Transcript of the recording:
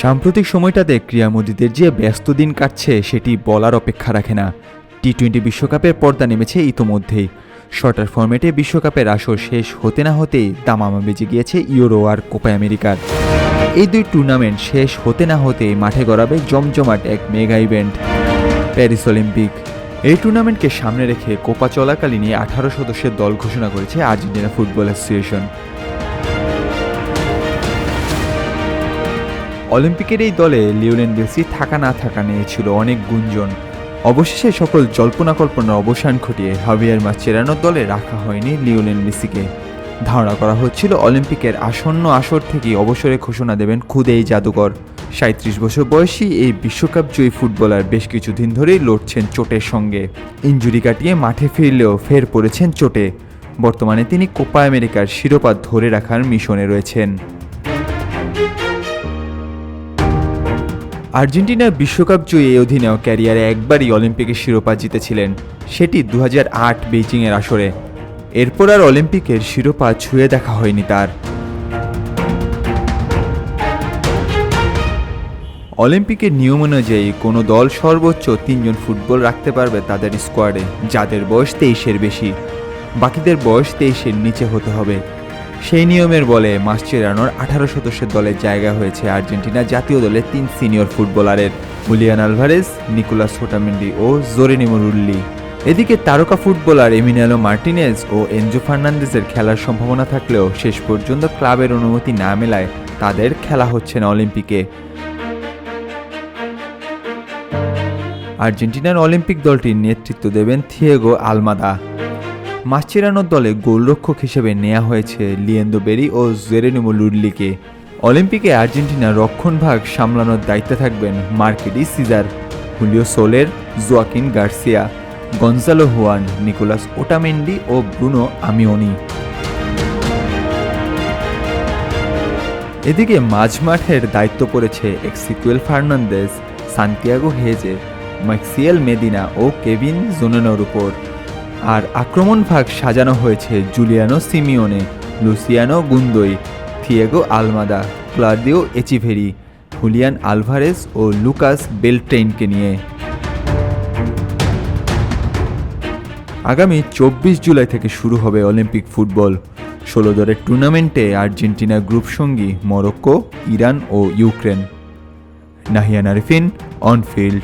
সাম্প্রতিক সময়টাতে ক্রীড়ামোদীদের যে ব্যস্ত দিন কাটছে, সেটি বলার অপেক্ষা রাখে না। টি টোয়েন্টি বিশ্বকাপের পর্দা নেমেছে ইতোমধ্যেই। শর্টার ফরম্যাটে বিশ্বকাপের আসর শেষ হতে না হতেই দামামা বেজে গিয়েছে ইউরো আর কোপা আমেরিকার। এই দুই টুর্নামেন্ট শেষ হতে না হতেই মাঠে গড়াবে জমজমাট এক মেগা ইভেন্ট, প্যারিস অলিম্পিক। এই টুর্নামেন্টকে সামনে রেখে কোপা চলাকালীনই আঠারো সদস্যের দল ঘোষণা করেছে আর্জেন্টিনা ফুটবল অ্যাসোসিয়েশন। অলিম্পিকের এই দলে লিওনেল মেসি থাকা না থাকা নিয়ে ছিল অনেক গুঞ্জন। অবশেষে সকল জল্পনা কল্পনার অবসান ঘটিয়ে হাভিয়ার মাচেরানোর দলে রাখা হয়নি লিওনেল মেসিকে। ধারণা করা হচ্ছিল অলিম্পিকের আসন্ন আসর থেকেই অবসরে ঘোষণা দেবেন খুদ এই জাদুকর। সাঁত্রিশ বছর বয়সী এই বিশ্বকাপ জয়ী ফুটবলার বেশ কিছুদিন ধরেই লড়ছেন চোটের সঙ্গে। ইঞ্জুরি কাটিয়ে মাঠে ফিরলেও ফের পড়েছেন চোটে। বর্তমানে তিনি কোপা আমেরিকার শিরোপা ধরে রাখার মিশনে রয়েছেন। আর্জেন্টিনার বিশ্বকাপ জয়ী অধীনেও ক্যারিয়ারে একবারই অলিম্পিকের শিরোপা জিতেছিলেন, সেটি দু হাজার আট বেইজিংয়ের আসরে। এরপর আর অলিম্পিকের শিরোপা ছুঁয়ে দেখা হয়নি তার। অলিম্পিকের নিয়ম অনুযায়ী কোনো দল সর্বোচ্চ তিনজন ফুটবল রাখতে পারবে তাদের স্কোয়াডে যাদের বয়স তেইশের বেশি। বাকিদের বয়স তেইশের নিচে হতে হবে। সেই নিয়মের বলে মাসচেরানোর আঠারো সদস্যের দলের জায়গা হয়েছে আর্জেন্টিনা জাতীয় দলের তিন সিনিয়র ফুটবলারের। হুলিয়ান আলভারেজ নিকোলাস হোটামেন্ডি ও জোরেনিমো রুল্লি এদিকে তারকা ফুটবলার এমিনালো মার্টিনেজ ও এনজো ফার্নান্দেজের খেলার সম্ভাবনা থাকলেও শেষ পর্যন্ত ক্লাবের অনুমতি না মেলায় তাদের খেলা হচ্ছে না অলিম্পিকে। আর্জেন্টিনার অলিম্পিক দলটির নেতৃত্ব দেবেন থিয়েগো আলমাদা। মাসচেরানোর দলে গোলরক্ষক হিসেবে নেওয়া হয়েছে লিয়েন্দো বেরি ও জেরেনিমো লুডলিকে। অলিম্পিকে আর্জেন্টিনার রক্ষণভাগ সামলানোর দায়িত্বে থাকবেন Marco Di Cesare, Julio Soler, Joaquin Garcia Gonzalo Juan, Nicolas Otamendi ও ব্রুনো আমিওনি। এদিকে মাঝমাঠের দায়িত্ব পড়েছে এক্সিকুয়েল ফার্নান্দেজ, সান্তিয়াগো হেজে, ম্যাক্সিয়েল মেদিনা ও কেভিন জোনেনোর উপর। আর আক্রমণ ভাগ সাজানো হয়েছে Giuliano Simeone, Luciano Gondou, Thiago Almada, Claudio Echeverri, Julian Alvarez ও লুকাস বেলট্রেইনকে নিয়ে। আগামী চব্বিশ জুলাই থেকে শুরু হবে অলিম্পিক ফুটবল। ষোলো দলের টুর্নামেন্টে আর্জেন্টিনা গ্রুপ সঙ্গী মরক্কো, ইরান ও ইউক্রেন। নাহিয়ান আরিফিন অনফিল্ড